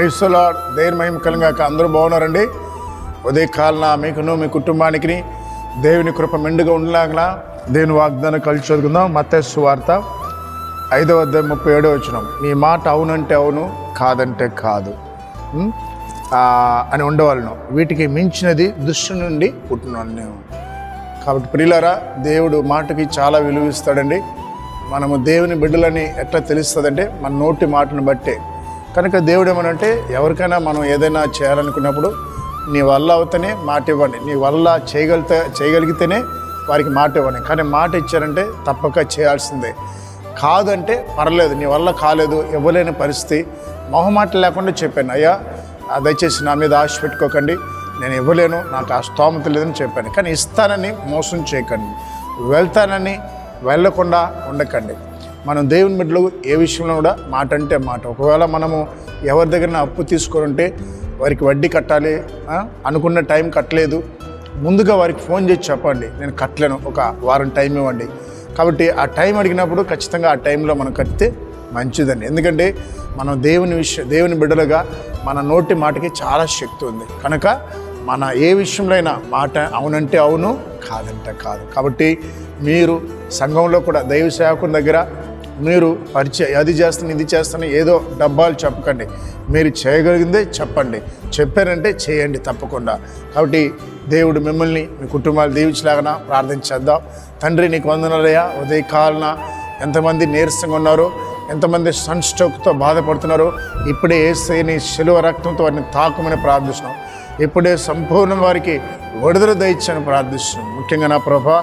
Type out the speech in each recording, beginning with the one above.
క్రీస్తులో దేవుని మహిమ కలిగాక అందరూ బాగున్నారండి? ఉదయకాలన మీకును మీ కుటుంబానికి దేవుని కృప మెండుగా ఉండలాగన? దేవుని వాగ్దానం కలిసి చదువుకుందాం. మత్స్సు వార్త ఐదవ అధ్యాయం ముప్పై ఏడో వచ్చిన మీ మాట అవునంటే అవును కాదంటే కాదు. అని ఉండవలను. వీటికి మించినది దృష్టి నుండి పుట్టినాను నేను. కాబట్టి ప్రియులరా దేవుడు మాటకి చాలా విలువిస్తాడండి. మనము దేవుని బిడ్డలని ఎట్లా తెలుస్తుందంటే మన నోటి మాటను బట్టే. కనుక దేవుడు ఏమనంటే ఎవరికైనా మనం ఏదైనా చేయాలనుకున్నప్పుడు నీ వల్ల అవుతేనే మాట ఇవ్వండి. నీ వల్ల చేయగలితే చేయగలిగితేనే వారికి మాట ఇవ్వండి. కానీ మాట ఇచ్చారంటే తప్పక చేయాల్సిందే. కాదంటే పర్లేదు నీ వల్ల కాలేదు ఇవ్వలేని పరిస్థితి. మొహమాట లేకుండా చెప్పాను అయ్యా దయచేసి నా మీద ఆశ పెట్టుకోకండి. నేను ఇవ్వలేను నాకు ఆ స్తోమత లేదని చెప్పాను. కానీ ఇస్తానని మోసం చేయకండి. వెళ్తానని వెళ్ళకుండా ఉండకండి. మనం దేవుని బిడ్డలు ఏ విషయంలో కూడా మాట అంటే మాట. ఒకవేళ మనము ఎవరి దగ్గర అప్పు తీసుకొని ఉంటే వారికి వడ్డీ కట్టాలి అనుకున్న టైం కట్టలేదు. ముందుగా వారికి ఫోన్ చేసి చెప్పండి. నేను కట్టలేను ఒక వారం టైం ఇవ్వండి. కాబట్టి ఆ టైం అడిగినప్పుడు ఖచ్చితంగా ఆ టైంలో మనం కడితే మంచిదండి ఎందుకంటే మనం దేవుని విషయం దేవుని బిడ్డలుగా మన నోటి మాటకి చాలా శక్తి ఉంది. కనుక మన ఏ విషయంలో అయినా మాట అవునంటే అవును కాదంటే కాదు. కాబట్టి మీరు సంఘంలో కూడా దైవ సేవకుని దగ్గర మీరు పరిచయం అది చేస్తాను ఇది చేస్తాను ఏదో డబ్బాలు చెప్పకండి. మీరు చేయగలిగిందే చెప్పండి. చెప్పారంటే చేయండి తప్పకుండా. కాబట్టి దేవుడు మిమ్మల్ని మీ కుటుంబాలు దీవించలాగన ప్రార్థన చేద్దాం. తండ్రి నీకు వందనాలయ్యా. ఉదయకాలన ఎంతమంది నీరసంగా ఉన్నారో ఎంతమంది సన్ స్ట్రోక్తో బాధపడుతున్నారో. ఇప్పుడే ఏసైని శిలువ రక్తంతో వారిని తాకమని ప్రార్థిస్తున్నాం. ఇప్పుడే సంపూర్ణ వారికి విడుదల దయచ్చని ప్రార్థిస్తున్నాం. ముఖ్యంగా నా ప్రభా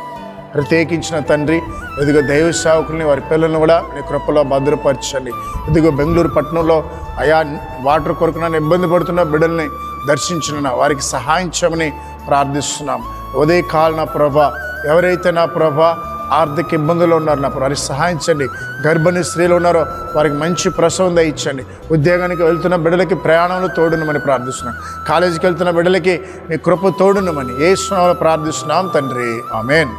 ప్రత్యేకించిన తండ్రి ఇదిగో దైవ సేవకుల్ని వారి పిల్లల్ని కూడా నీ కృపలో భద్రపరచండి. ఇదిగో బెంగళూరు పట్టణంలో అయా వాటర్ కొరకు నన్ను ఇబ్బంది పడుతున్న బిడ్డల్ని దర్శించిన వారికి సహాయం చేయమని ప్రార్థిస్తున్నాం. ఉదయ కాల నా ప్రభ ఎవరైతే నా ప్రభ ఆర్థిక ఇబ్బందులు ఉన్నారు నా వారికి సహాయించండి గర్భిణి గర్భిణీ స్త్రీలు ఉన్నారో వారికి మంచి ప్రసవం దయచండి ఉద్యోగానికి వెళ్తున్న బిడ్డలకి ప్రయాణంలో తోడునమని ప్రార్థిస్తున్నాం. కాలేజీకి వెళ్తున్న బిడ్డలకి మీ కృప తోడునమని ఏ స్నామంలో ప్రార్థిస్తున్నాం తండ్రి. ఆమెన్.